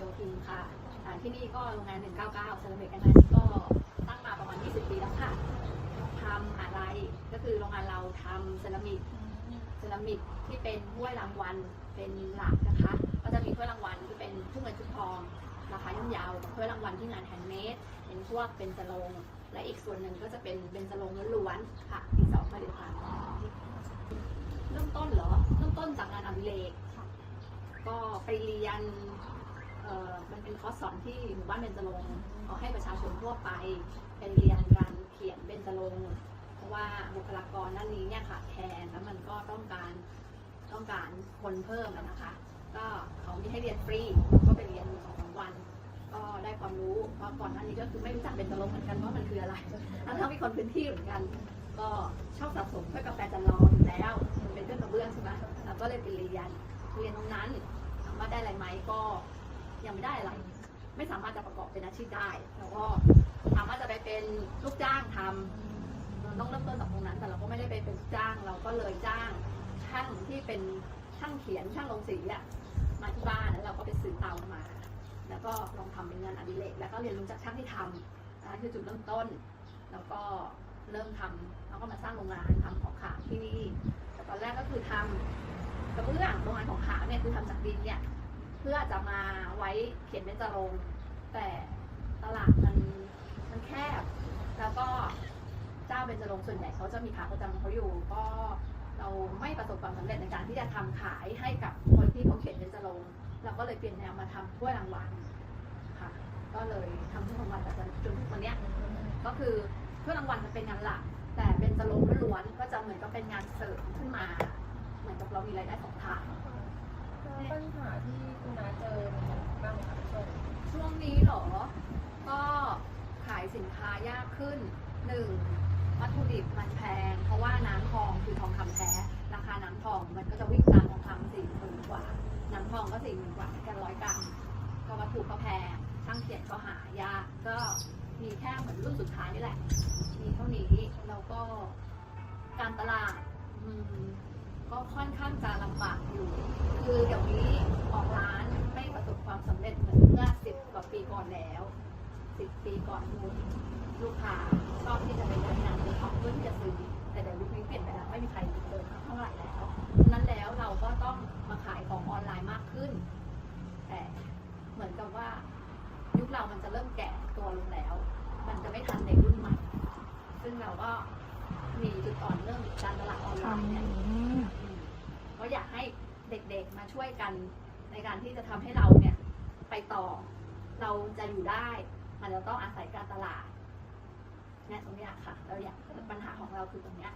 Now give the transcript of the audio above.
โยธินค่ะที่นี่ก็โรงงาน 199เซรามิกอันนั้นก็ตั้งมาประมาณ 20 ปีแล้วค่ะทำอะไรก็คือโรงงานเราทำเซรามิกเซรามิกที่เป็นถ้วยรางวัลเป็นหลักนะคะ ก็จะมีถ้วยรางวัลที่เป็นทุกเงินทุกทองราคาย่อมเยาวถ้วยรางวัลที่งานแฮนด์เมดเป็นพวกเป็นสโลงและอีกส่วนหนึ่งก็จะเป็นเป็นสโลงล้วนๆค่ะอีกสองผลิตภัณฑ์เริ่มต้นเหรอเริ่มต้นจากงานอดิเรกก็ไปเรียน มันเป็นคอร์สสอนที่หมู่บ้านเบญจรงค์เขาให้ประชาชนทั่วไปไปเรียนการเขียนเบญจรงค์เพราะว่าบุคลากรด้านนี้เนี่ยค่ะแทนแล้วมันก็ต้องการต้องการคนเพิ่มนะคะ ก็เขามีให้เรียนฟรีก็ไปเรียนสองสามวัน ก็ได้ความรู้เพราะก่อนหน้านี้ก็คือไม่รู้จักเป็นตลกเหมือนกันว่ามันคืออะไรทั้งทั้งๆมีคนพื้นที่เหมือนกัน ก็ชอบสะสมเพื่อกาแฟจันลองอยู่แล้วเป็นเครื่องกระเบื้องใช่ไหมเราก็เลยไปเรียนเรียนตรงนั้นถามว่าได้อะไรไหมก็ ยังไม่ได้อะไร ไม่สามารถจะประกอบเป็นอาชีพได้ แล้วก็ถามว่าจะไปเป็นลูกจ้างทำเราต้องเริ่มต้นจากตรงนั้น แต่เราก็ไม่ได้ไปเป็นจ้าง เราก็เลยจ้างช่างที่เป็นช่างเขียนช่างลงสีอะมาที่บ้านแล้วเราก็ไปซื้อเตามา แล้วก็ลองทำเป็นงานอดิเรกแล้วก็เรียนรู้จากช่างที่ทำนนั้นคือจุดเริ่มต้น แล้วก็เริ่มทำแล้วก็มาสร้างโรงงานทำของขาวที่นี่แต่ตอนแรกก็คือทำกระเบื้องโรงงานของขาวเนี่ยคือทำจากดินเนี่ย เพื่อจะมาไว้เขียนเป็นจรงแต่ตลาดมันมันแคบ แล้วก็เจ้าเบญจรงส่วนใหญ่เขาจะมีขาประจำเขาอยู่ ก็เราไม่ประสบความสำเร็จในการที่จะทำขายให้กับคนที่เขาเขียนเบญจรงเราก็เลยเปลี่ยนแนวมาทำถ้วยรางวัลค่ะ ก็เลยทำถ้วยรางวัลแต่จนทุกวันเนี้ยก็คือถ้วยรางวัลจะเป็นงานหลัก แต่เบญจรงล้วนก็จะเหมือนกับเป็นงานเสริมขึ้นมา เหมือนกับเรามีรายได้สองทาง ปัญหาที่คุณน้าเจอบ้างไหมคะช่วงนี้ช่วงนี้เหรอ ก็ขายสินค้ายากขึ้นหนึ่งวัตถุดิบมันแพง เพราะว่าน้ำทองคือทองคำแท้ ราคาน้ำทองมันก็จะวิ่งตามทองคำสี่หมื่นกว่า น้ำทองก็สี่หมื่นกว่ากันร้อยกรัมก็วัตถุก็แพงช่างเขียนก็หายากก็มีแค่เหมือนรุ่นสุดท้ายนี่แหละ มีเท่านี้แล้วก็การตลาดอืม ก็ค่อนข้างจะลำบากอยู่ คือเดี๋ยวนี้ออกร้านไม่ประสบความสำเร็จเหมือนเมื่อสิบกว่าปีก่อนแล้วสิบปีก่อนลูกค้าชอบที่จะไปเดินงานซื้อของเพื่อที่จะซื้อแต่เดี๋ยวยุคนี้เปลี่ยนไปแล้วไม่มีใครเดินเท่าไหร่แล้วฉะนั้นแล้วเราก็ต้องมาขายของออนไลน์มากขึ้น แต่เหมือนกับว่า ยุคเรามันจะเริ่มแก่ตัวลงแล้ว มันจะไม่ทันเด็กรุ่นใหม่ ซึ่งเราก็มีจุดอ่อนเรื่องการตลาดออนไลน์เนี่ยากให้เด็กๆมาช่วยกันในการที่จะทำให้เราเนี่ยไปต่อ เราจะอยู่ได้ มันจะต้องอาศัยการตลาดเนี่ยตรงนี้ค่ะ เราอยากปัญหาของเราคือตรงนี้